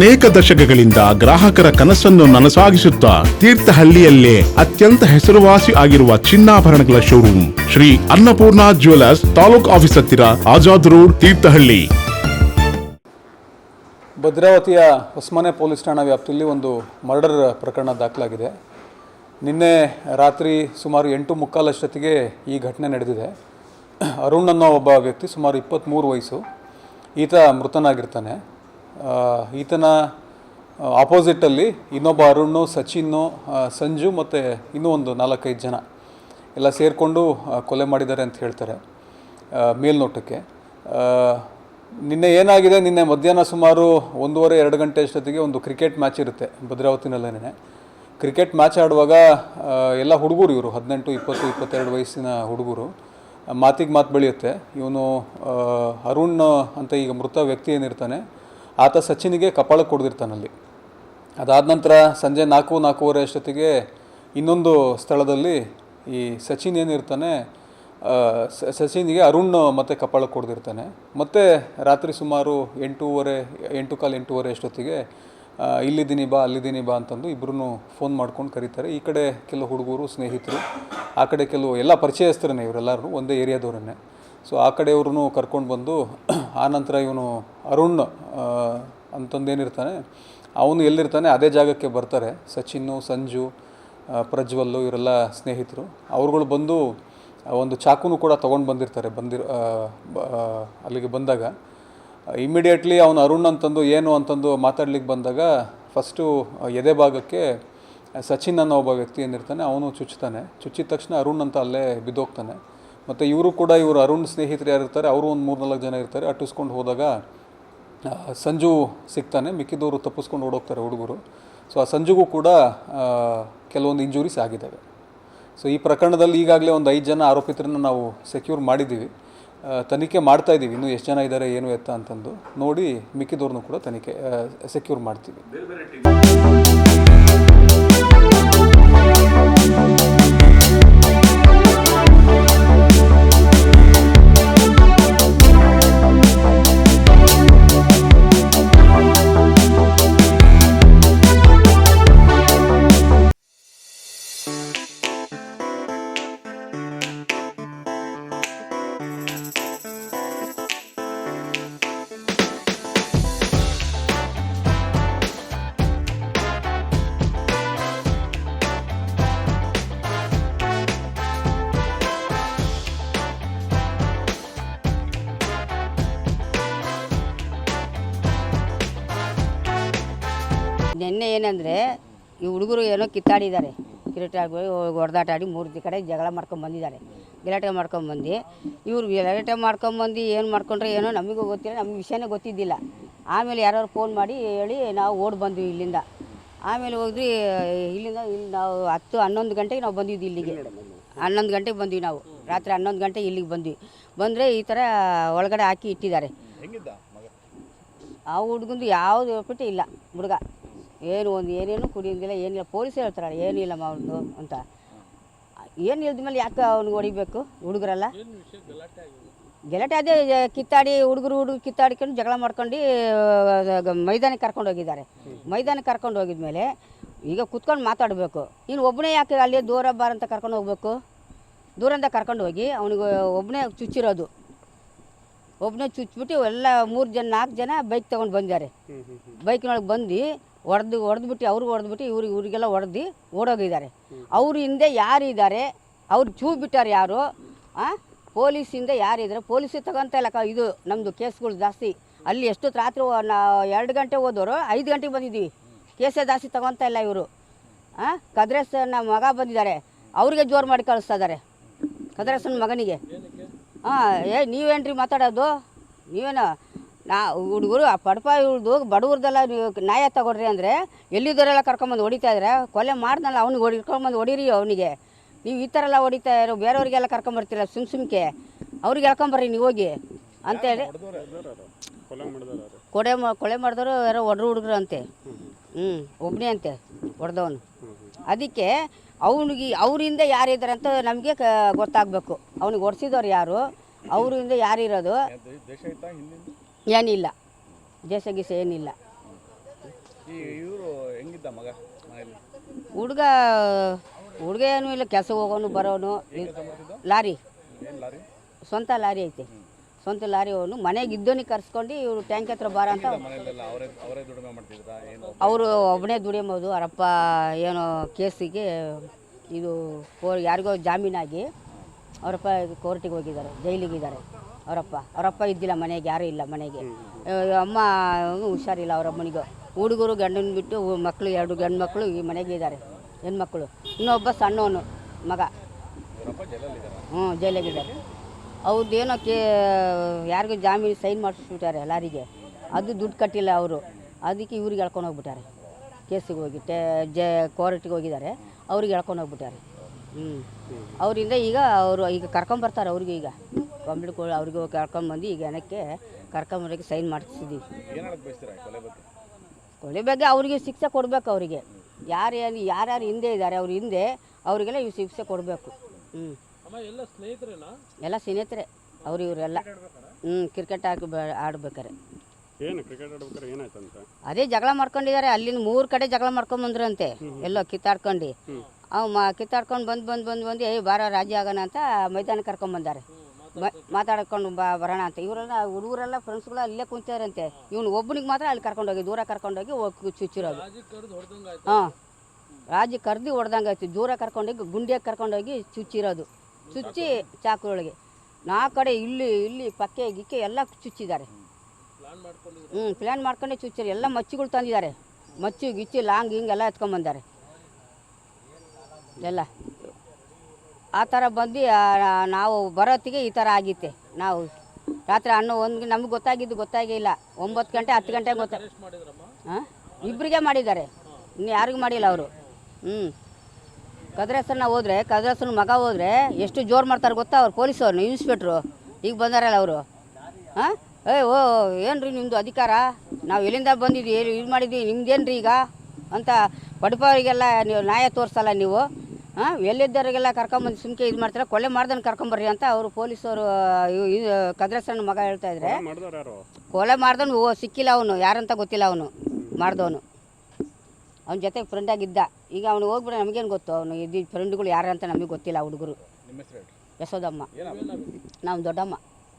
ಅನೇಕ ದಶಕಗಳಿಂದ ಗ್ರಾಹಕರ ಕನಸನ್ನು ನನಸಾಗಿಸುತ್ತಾ ತೀರ್ಥಹಳ್ಳಿಯಲ್ಲೇ ಅತ್ಯಂತ ಹೆಸರುವಾಸಿ ಆಗಿರುವ ಚಿನ್ನಾಭರಣಗಳ showroom Shri Annapurna jewellers taluk office ಹತ್ತಿರ ಆಜಾದ್ ರೋಡ್, ತೀರ್ಥಹಳ್ಳಿ. ಭದ್ರಾವತಿಯ ಹೊಸಮನೆ ಪೊಲೀಸ್ ಠಾಣಾ ವ್ಯಾಪ್ತಿಯಲ್ಲಿ ಒಂದು ಮರ್ಡರ್ ಪ್ರಕರಣ ದಾಖಲಾಗಿದೆ. ನಿನ್ನೆ ರಾತ್ರಿ ಸುಮಾರು ಎಂಟು ಮುಕ್ಕಾಲಷ್ಟೊತ್ತಿಗೆ ಈ ಘಟನೆ ನಡೆದಿದೆ. ಅರುಣ್ ಅನ್ನೋ ಒಬ್ಬ ವ್ಯಕ್ತಿ ಸುಮಾರು ಇಪ್ಪತ್ತ್ಮೂರು ವಯಸ್ಸು. ಈತ ಮೃತನಾಗಿರ್ತಾನೆ. ಈತನ ಆಪೋಸಿಟಲ್ಲಿ ಇನ್ನೊಬ್ಬ ಅರುಣ್ಣು ಸಚಿನ್ನು ಸಂಜು ಮತ್ತು ಇನ್ನೂ ಒಂದು ನಾಲ್ಕೈದು ಜನ ಎಲ್ಲ ಸೇರಿಕೊಂಡು ಕೊಲೆ ಮಾಡಿದ್ದಾರೆ ಅಂತ ಹೇಳ್ತಾರೆ ಮೇಲ್ನೋಟಕ್ಕೆ. ನಿನ್ನೆ ಏನಾಗಿದೆ? ನಿನ್ನೆ ಮಧ್ಯಾಹ್ನ ಸುಮಾರು ಒಂದೂವರೆ, ಎರಡು ಗಂಟೆ ಅಷ್ಟೊತ್ತಿಗೆ ಒಂದು ಕ್ರಿಕೆಟ್ ಮ್ಯಾಚ್ ಇರುತ್ತೆ ಭದ್ರಾವತಿನಲ್ಲೇನೆ ಕ್ರಿಕೆಟ್ ಮ್ಯಾಚ್ ಆಡುವಾಗ ಎಲ್ಲ ಹುಡುಗರು ಇವರು, ಹದಿನೆಂಟು, ಇಪ್ಪತ್ತು, ಇಪ್ಪತ್ತೆರಡು ವಯಸ್ಸಿನ ಹುಡುಗರು ಮಾತಿಗೆ ಮಾತು ಬೆಳೆಯುತ್ತೆ. ಇವನು ಅರುಣ್ ಅಂತ ಈಗ ಮೃತ ವ್ಯಕ್ತಿ ಏನಿರ್ತಾನೆ ಆತ ಸಚಿನಿಗೆ ಕಪಾಳ ಕೊಡ್ದಿರ್ತಾನಲ್ಲಿ. ಅದಾದ ನಂತರ ಸಂಜೆ ನಾಲ್ಕು, ನಾಲ್ಕೂವರೆ ಅಷ್ಟೊತ್ತಿಗೆ ಇನ್ನೊಂದು ಸ್ಥಳದಲ್ಲಿ ಈ ಸಚಿನ್ ಏನಿರ್ತಾನೆ ಸಚಿನಿಗೆ ಅರುಣ್ ಮತ್ತೆ ಕಪಾಳ ಕೊಡ್ದಿರ್ತಾನೆ. ಮತ್ತೆ ರಾತ್ರಿ ಸುಮಾರು ಎಂಟೂವರೆ, ಎಂಟು ಕಾಲು ಎಂಟೂವರೆ ಅಷ್ಟೊತ್ತಿಗೆ ಇಲ್ಲಿದ್ದೀನಿ ಬಾ, ಅಲ್ಲಿದ್ದೀನಿ ಬಾ ಅಂತಂದು ಇಬ್ಬರೂ ಫೋನ್ ಮಾಡ್ಕೊಂಡು ಕರೀತಾರೆ. ಈ ಕಡೆ ಕೆಲವು ಹುಡುಗರು, ಸ್ನೇಹಿತರು, ಆ ಕಡೆ ಕೆಲವು ಎಲ್ಲ ಪರಿಚಯಸ್ಥರೇ ಇವರೆಲ್ಲರೂ ಒಂದೇ ಏರಿಯಾದವ್ರನ್ನೇ. ಸೊ ಆ ಕಡೆಯವ್ರೂ ಕರ್ಕೊಂಡು ಬಂದು, ಆ ನಂತರ ಇವನು ಅರುಣ್ ಅಂತಂದೇನಿರ್ತಾನೆ, ಅವನು ಎಲ್ಲಿರ್ತಾನೆ ಅದೇ ಜಾಗಕ್ಕೆ ಬರ್ತಾರೆ. ಸಚಿನ್ನು, ಸಂಜು ಪ್ರಜ್ವಲ್ಲು, ಇವರೆಲ್ಲ ಸ್ನೇಹಿತರು. ಅವ್ರುಗಳು ಬಂದು ಒಂದು ಚಾಕುನು ಕೂಡ ತೊಗೊಂಡು ಬಂದಿರ್ತಾರೆ, ಬಂದಿರ ಅಲ್ಲಿಗೆ ಬಂದಾಗ. ಇಮಿಡಿಯೇಟ್ಲಿ ಅವನು ಅರುಣ್ ಅಂತಂದು, ಏನು ಅಂತಂದು ಮಾತಾಡ್ಲಿಕ್ಕೆ ಬಂದಾಗ, ಫಸ್ಟು ಎದೆ ಭಾಗಕ್ಕೆ ಸಚಿನ್ ಅನ್ನೋ ಒಬ್ಬ ವ್ಯಕ್ತಿ ಏನಿರ್ತಾನೆ, ಅವನು ಚುಚ್ತಾನೆ ಚುಚ್ಚಿದ ತಕ್ಷಣ ಅರುಣ್ ಅಂತ ಅಲ್ಲೇ ಬಿದ್ದೋಗ್ತಾನೆ. ಮತ್ತು ಇವರು ಕೂಡ ಇವರು ಅರುಣ್ ಸ್ನೇಹಿತರು ಯಾರಿರ್ತಾರೆ ಅವರು ಒಂದು ಮೂರು ನಾಲ್ಕು ಜನ ಇರ್ತಾರೆ. ಅಟ್ಟಿಸ್ಕೊಂಡು ಹೋದಾಗ ಸಂಜು ಸಿಗ್ತಾನೆ. ಮಿಕ್ಕಿದವರು ತಪ್ಪಿಸ್ಕೊಂಡು ಓಡೋಗ್ತಾರೆ ಹುಡುಗರು. ಸೊ ಆ ಸಂಜುಗೂ ಕೂಡ ಕೆಲವೊಂದು ಇಂಜುರೀಸ್ ಆಗಿದ್ದಾವೆ. ಸೊ ಈ ಪ್ರಕರಣದಲ್ಲಿ ಈಗಾಗಲೇ ಒಂದು ಐದು ಜನ ಆರೋಪಿತರನ್ನು ನಾವು ಸೆಕ್ಯೂರ್ ಮಾಡಿದ್ದೀವಿ. ತನಿಖೆ ಮಾಡ್ತಾ ಇದ್ದೀವಿ. ಇನ್ನೂ ಎಷ್ಟು ಜನ ಇದ್ದಾರೆ ಏನು ಎತ್ತ ಅಂತಂದು. ನೋಡಿ, ಮಿಕ್ಕಿದವ್ರನ್ನೂ ಕೂಡ ತನಿಖೆ ಸೆಕ್ಯೂರ್ ಮಾಡ್ತೀವಿ. ನಿನ್ನೆ ಏನಂದರೆ ಈ ಹುಡುಗರು ಏನೋ ಕಿತ್ತಾಡಿದ್ದಾರೆ. ಕಿರೀಟ ಆಡಿ ಹೊಡೆದಾಟ ಆಡಿ ಮೂರು ಕಡೆ ಜಗಳ ಮಾಡ್ಕೊಂಡು ಬಂದಿದ್ದಾರೆ. ಗಲಾಟೆ ಮಾಡ್ಕೊಂಬಂದು ಇವ್ರು ಗಲಾಟೆ ಮಾಡ್ಕೊಂಬಂದು ಏನು ಮಾಡ್ಕೊಂಡ್ರೆ ಏನೋ ನಮಗೂ ಗೊತ್ತಿಲ್ಲ ನಮಗೆ ವಿಷಯನೇ ಗೊತ್ತಿದ್ದಿಲ್ಲ. ಆಮೇಲೆ ಯಾರ್ಯಾರು ಫೋನ್ ಮಾಡಿ ಹೇಳಿ ನಾವು ಓಡಿ ಬಂದ್ವಿ ಇಲ್ಲಿಂದ. ಆಮೇಲೆ ಹೋದ್ರಿ ಇಲ್ಲಿಂದ ಇಲ್ಲಿ ನಾವು ಹತ್ತು ಹನ್ನೊಂದು ಗಂಟೆಗೆ ನಾವು ಬಂದಿದ್ವಿ ಇಲ್ಲಿಗೆ. ಹನ್ನೊಂದು ಗಂಟೆಗೆ ಬಂದ್ವಿ ನಾವು. ರಾತ್ರಿ ಹನ್ನೊಂದು ಗಂಟೆಗೆ ಇಲ್ಲಿಗೆ ಬಂದ್ವಿ. ಬಂದರೆ ಈ ಥರ ಒಳಗಡೆ ಹಾಕಿ ಇಟ್ಟಿದ್ದಾರೆ. ಆ ಹುಡುಗಂದು ಯಾವುದು ಒಪ್ಪಿಟ್ಟು ಇಲ್ಲ ಹುಡುಗ. ಏನು ಒಂದು ಏನೇನು ಕುಡಿಯೋದಿಲ್ಲ ಏನಿಲ್ಲ ಪೊಲೀಸ್ ಹೇಳ್ತಾರೆ ಏನಿಲ್ಲ ಅವ್ನದು ಅಂತ. ಏನು ಇಲ್ದ ಮೇಲೆ ಯಾಕೆ ಅವ್ನಿಗೆ ಹೊಡಿಬೇಕು ಹುಡುಗರಲ್ಲ? ಗಲಾಟೆ ಅದೇ ಕಿತ್ತಾಡಿ ಹುಡುಗರು ಹುಡುಗರು ಕಿತ್ತಾಡ್ಕೊಂಡು ಜಗಳ ಮಾಡ್ಕೊಂಡು ಮೈದಾನಕ್ಕೆ ಕರ್ಕೊಂಡು ಹೋಗಿದ್ದಾರೆ. ಮೈದಾನಕ್ಕೆ ಕರ್ಕೊಂಡು ಹೋಗಿದ್ಮೇಲೆ ಈಗ ಕುತ್ಕೊಂಡು ಮಾತಾಡಬೇಕು. ಇನ್ನು ಒಬ್ಬನೇ ಯಾಕೆ ಅಲ್ಲಿ ದೂರ ಬಾರ ಅಂತ ಕರ್ಕೊಂಡು ಹೋಗ್ಬೇಕು? ದೂರಿಂದ ಕರ್ಕೊಂಡು ಹೋಗಿ ಅವನಿಗೆ ಒಬ್ಬನೇ ಚುಚ್ಚಿರೋದು. ಒಬ್ಬನೇ ಚುಚ್ಚಿಬಿಟ್ಟು ಎಲ್ಲ ಮೂರು ಜನ ನಾಲ್ಕು ಜನ ಬೈಕ್ ತೊಗೊಂಡು ಬಂದಿದ್ದಾರೆ. ಬೈಕ್ನೊಳಗೆ ಬಂದು ಹೊಡೆದು ಹೊಡೆದ್ಬಿಟ್ಟು ಅವ್ರಿಗೆ ಹೊಡೆದ್ಬಿಟ್ಟು ಇವ್ರಿಗೆ, ಇವ್ರಿಗೆಲ್ಲ ಹೊಡೆದು ಓಡೋಗಿದ್ದಾರೆ. ಅವ್ರ ಹಿಂದೆ ಯಾರಿದ್ದಾರೆ, ಅವ್ರು ಚೂ ಬಿಟ್ಟಾರೆ ಯಾರು? ಪೊಲೀಸಿಂದ ಯಾರಿದ್ದಾರೆ? ಪೊಲೀಸ್ ತಗೊಂತ ಇಲ್ಲ ಇದು ನಮ್ಮದು ಕೇಸ್ಗಳು ಜಾಸ್ತಿ. ಅಲ್ಲಿ ಎಷ್ಟೊತ್ತು ರಾತ್ರಿ ನಾ ಎರಡು ಗಂಟೆ ಹೋದವರು ಐದು ಗಂಟೆಗೆ ಬಂದಿದ್ದೀವಿ. ಕೇಸೇ ಜಾಸ್ತಿ ತಗೊಂತ ಇಲ್ಲ ಇವರು. ಹಾಂ ಕದ್ರೇಸನ ಮಗ ಬಂದಿದ್ದಾರೆ. ಅವ್ರಿಗೆ ಜೋರು ಮಾಡಿ ಕಳಿಸ್ತಾ ಇದ್ದಾರೆ. ಕದ್ರೇಸನ ಮಗನಿಗೆ. ಹಾಂ ಏ, ನೀವೇನ್ರಿ ಮಾತಾಡೋದು? ನೀವೇನು ನಾ ಹುಡುಗರು ಆ ಪಡಪ ಇವ್ರದ್ದು ಬಡವ್ರದೆಲ್ಲ ನೀವು ನ್ಯಾಯ ತಗೊಡ್ರಿ ಅಂದರೆ ಎಲ್ಲಿದ್ದವರೆಲ್ಲ ಕರ್ಕೊಂಬಂದು ಹೊಡಿತಾ ಇದ್ರೆ? ಕೊಲೆ ಮಾಡ್ದಲ್ಲ, ಅವ್ನಿಗೆ ಹೊಡಿ ಇಟ್ಕೊಂಬಂದು ಹೊಡೀರಿ ಅವನಿಗೆ. ನೀವು ಈ ಥರ ಎಲ್ಲ ಹೊಡಿತಾ ಇರೋ ಬೇರೆಯವ್ರಿಗೆಲ್ಲ ಕರ್ಕೊಂಬರ್ತೀರ ಸುಮ್ ಸುಮ್ಕೆ ಅವ್ರಿಗೆ ಹೇಳ್ಕೊಂಬರ್ರಿ ನೀವು ಹೋಗಿ. ಅಂತೇಳಿ ಕೊಡೆ ಕೊಲೆ ಮಾಡಿದವರು ಯಾರೋ ಒಡ್ರು ಹುಡುಗರು ಅಂತೆ. ಹ್ಞೂ ಒಬ್ಬನೇ ಅಂತೆ ಹೊಡೆದವನು ಅದಕ್ಕೆ ಅವನಿಗೆ, ಅವರಿಂದ ಯಾರಿದ್ದಾರೆ ಅಂತ ನಮಗೆ ಕ, ಗೊತ್ತಾಗಬೇಕು. ಅವ್ನಿಗೆ ಹೊಡ್ಸಿದವ್ರು ಯಾರು? ಅವರಿಂದ ಯಾರಿರೋದು? ಏನಿಲ್ಲ. ದೇಶ ಗೀಸ ಏನಿಲ್ಲ. ಇವರು ಹೆಂಗಿದ್ದ ಮಗ ಮನೆಯಲ್ಲಿ ಹುಡುಗ ಹುಡುಗ ಏನೂ ಇಲ್ಲ ಕೆಲಸ ಹೋಗೋನು ಬರೋನು. ಲಾರಿ. ಏನು ಲಾರಿ? ಸ್ವಂತ ಲಾರಿ ಐತೆ. ಸ್ವಂತ ಲಾರಿ ಅವನು. ಮನೆಗೆ ಇದ್ದೋನಿಗೆ ಕರ್ಸ್ಕೊಂಡು ಇವರು ಟ್ಯಾಂಕ್ ಹತ್ರ ಬಾರ ಅಂತ ಮನೆಯಲ್ಲೆಲ್ಲ? ಅವರೇ ಅವರೇ ದುಡಿಮೆ ಮಾಡ್ತಿದ್ರಾ? ಏನು? ಅವರು ಒಬ್ಬನೇ ದುಡಿಯೋದು ಅವರಪ್ಪ ಏನೋ ಕೇಸಿಗೆ ಇದು ಕೋ ಯಾರಿಗೋ ಜಾಮೀನಾಗಿ ಅವರಪ್ಪ ಕೋರ್ಟಿಗೆ ಹೋಗಿದ್ದಾರೆ ಜೈಲಿಗಿದ್ದಾರೆ ಅವರಪ್ಪ ಅವರಪ್ಪ ಇದ್ದಿಲ್ಲ ಮನೆಗೆ ಯಾರೂ ಇಲ್ಲ ಮನೆಗೆ. ಅಮ್ಮ ಹುಷಾರಿಲ್ಲ ಅವರ ಅಮ್ಮನಿಗೂ. ಹುಡುಗರು ಗಂಡನ ಬಿಟ್ಟು ಮಕ್ಕಳು ಎರಡು ಗಂಡು ಮಕ್ಕಳು ಈ ಮನೆಗೆ ಇದ್ದಾರೆ ಹೆಣ್ಮಕ್ಳು. ಇನ್ನೊಬ್ಬ ಸಣ್ಣವನು ಮಗ. ಹ್ಞೂ ಜೈಲಾಗಿದ್ದಾರೆ ಅವ್ರದ್ದೇನೋ ಕೇ ಯಾರಿಗೂ ಜಾಮೀನು ಸೈನ್ ಮಾಡಿಸ್ಬಿಟ್ಟಾರೆ ಲಾರಿಗೆ. ಅದು ದುಡ್ಡು ಕಟ್ಟಿಲ್ಲ ಅವರು. ಅದಕ್ಕೆ ಇವ್ರಿಗೆ ಎಳ್ಕೊಂಡು ಹೋಗ್ಬಿಟ್ಟಾರೆ. ಕೇಸಿಗೆ ಹೋಗಿ ಟೇ ಜೆ ಕೋರ್ಟಿಗೆ ಹೋಗಿದ್ದಾರೆ. ಅವ್ರಿಗೆ ಎಳ್ಕೊಂಡು ಹೋಗ್ಬಿಟ್ಟಾರೆ. ಹ್ಞೂ ಅವರಿಂದ ಈಗ ಅವರು ಈಗ ಕರ್ಕೊಂಬರ್ತಾರೆ ಅವ್ರಿಗೆ ಈಗ. ಕಂಪ್ಲೀಟ್ ಕೊ ಅವ್ರಿಗೆ ಹೋಗಿ ಕರ್ಕೊಂಬಂದು ಈಗ ಏನಕ್ಕೆ ಕರ್ಕೊಂಬರೋಕ್ಕೆ ಸೈನ್ ಮಾಡಿಸಿದ್ದೀವಿ ಕೊಲೆ ಬಗ್ಗೆ? ಅವರಿಗೆ ಶಿಕ್ಷೆ ಕೊಡಬೇಕು ಅವರಿಗೆ. ಯಾರು ಯಾರ್ಯಾರು ಹಿಂದೆ ಇದ್ದಾರೆ ಅವ್ರ ಹಿಂದೆ ಅವರಿಗೆಲ್ಲ ಇವು ಶಿಕ್ಷೆ ಕೊಡಬೇಕು. ಹ್ಞೂ ಎಲ್ಲ ಸ್ನೇಹಿತರೆ ಅವ್ರು ಇವರೆಲ್ಲ. ಹ್ಞೂ ಕ್ರಿಕೆಟ್ ಹಾಕಿ ಆಡ್ಬೇಕಾರೆ. ಏನು ಕ್ರಿಕೆಟ್ ಆಡ್ಬೇಕಾರೆ ಏನಾಯ್ತಂತ? ಅದೇ ಜಗಳ ಮಾಡ್ಕೊಂಡಿದ್ದಾರೆ ಅಲ್ಲಿನ ಮೂರು ಕಡೆ ಜಗಳ ಮಾಡ್ಕೊಂಬಂದ್ರಂತೆ ಎಲ್ಲೋ ಕಿತ್ತಾಡ್ಕೊಂಡು. ಅವ್ ಮಾ ಕಿತ್ತಾಡ್ಕೊಂಡು ಬಂದು ಬಂದು ಬಂದು ಬಂದು ಏ ಬಾರ ರಾಜಿ ಆಗೋಣ ಅಂತ ಮೈದಾನ ಕರ್ಕೊಂಬಂದಾರೆ ಮ- ಮಾತಾಡ್ಕೊಂಡು ಬಾ ಬರೋಣ ಅಂತ. ಇವರೆಲ್ಲ ಹುಡುಗರೆಲ್ಲ ಫ್ರೆಂಡ್ಸ್ಗಳು ಅಲ್ಲೇ ಕುಂತಾರಂತೆ ಇವ್ನು ಒಬ್ಬನಿಗೆ ಮಾತ್ರ ಅಲ್ಲಿ ಕರ್ಕೊಂಡೋಗಿ ದೂರ ಕರ್ಕೊಂಡೋಗಿ ಹೋಗಿ ಚುಚ್ಚಿರೋದು. ಹಾಂ. ರಾಜಿ ಕರ್ದು ಹೊಡೆದಂಗೆ ಆಯ್ತು. ದೂರ ಕರ್ಕೊಂಡೋಗಿ ಗುಂಡಿಯಾಗಿ ಕರ್ಕೊಂಡೋಗಿ ಚುಚ್ಚಿರೋದು. ಚುಚ್ಚಿ ಚಾಕುಗಳಿಗೆ. ನಾ ಕಡೆ ಇಲ್ಲಿ ಇಲ್ಲಿ ಪಕ್ಕೆ ಗಿಕ್ಕೆ ಎಲ್ಲ ಚುಚ್ಚಿದ್ದಾರೆ. ಹ್ಞೂ ಪ್ಲ್ಯಾನ್ ಮಾಡ್ಕೊಂಡೆ ಚುಚ್ಚಿರಿ ಎಲ್ಲ ಮಚ್ಚಿಗಳು ತಂದಿದ್ದಾರೆ. ಮಚ್ಚು ಗಿಚ್ಚಿ ಲಾಂಗ್ ಹಿಂಗೆಲ್ಲ ಎತ್ಕೊಂಬಂದಾರೆ ಎಲ್ಲ. ಆ ಥರ ಬಂದು ನಾವು ಬರೋತ್ತಿಗೆ ಈ ಥರ ಆಗಿತ್ತೆ. ನಾವು ರಾತ್ರಿ ಹಣ್ಣು ಒಂದು ನಮ್ಗೆ ಗೊತ್ತಾಗಿದ್ದು ಗೊತ್ತಾಗೇ ಇಲ್ಲ. ಒಂಬತ್ತು ಗಂಟೆ, ಹತ್ತು ಗಂಟೆಗೆ ಗೊತ್ತ ಹಾಂ ಇಬ್ಬರಿಗೆ ಮಾಡಿದ್ದಾರೆ. ಇನ್ನು ಯಾರಿಗೂ ಮಾಡಿಲ್ಲ ಅವರು. ಹ್ಞೂ ಕದ್ರಾಸನ ಹೋದ್ರೆ, ಕದ್ರಾಸನ ಮಗ ಹೋದ್ರೆ ಎಷ್ಟು ಜೋರು ಮಾಡ್ತಾರೆ ಗೊತ್ತಾ ಅವ್ರು? ಪೊಲೀಸವ್ರನ್ನ ಇನ್ಸ್ಪೆಕ್ಟ್ರು. ಈಗ ಬಂದಾರಲ್ಲ ಅವರು. ಹಾಂ ಏ, ಓ ಏನು ರೀ ನಿಮ್ಮದು ಅಧಿಕಾರ? ನಾವು ಎಲ್ಲಿಂದ ಬಂದಿದ್ವಿ ಇದು ಮಾಡಿದ್ವಿ ನಿಮ್ದೇನು ರೀ ಈಗ? ಅಂತ ಬಡಪವರಿಗೆಲ್ಲ ನೀವು ನ್ಯಾಯ ತೋರಿಸಲ್ಲ ನೀವು? ಹಾಂ ಎಲ್ಲಿದ್ದವರಿಗೆಲ್ಲ ಕರ್ಕೊಂಬಂದು ಸುಮ್ಕೆ ಇದು ಮಾಡ್ತಾರೆ? ಕೊಲೆ ಮಾಡ್ದನ್ ಕರ್ಕೊಂಬರ್ರಿ ಅಂತ ಅವರು ಪೊಲೀಸವರು ಕದ್ರಸಣ್ಣ ಮಗ ಹೇಳ್ತಾ ಇದ್ರೆ. ಕೊಲೆ ಮಾಡ್ದವನು ಓ ಸಿಕ್ಕಿಲ್ಲ ಅವನು ಯಾರಂತ ಗೊತ್ತಿಲ್ಲ ಅವನು ಮಾಡ್ದವನು. ಅವನ ಜೊತೆಗೆ ಫ್ರೆಂಡಾಗಿದ್ದ ಈಗ ಅವನು ಹೋಗ್ಬಿಡ ನಮಗೇನು ಗೊತ್ತು? ಅವನು ಇದ್ದ ಫ್ರೆಂಡ್ಗಳು ಯಾರು ಅಂತ ನಮಗೆ ಗೊತ್ತಿಲ್ಲ ಹುಡುಗರು. ಯಶೋದಮ್ಮ. ನಾವು ದೊಡ್ಡಮ್ಮ.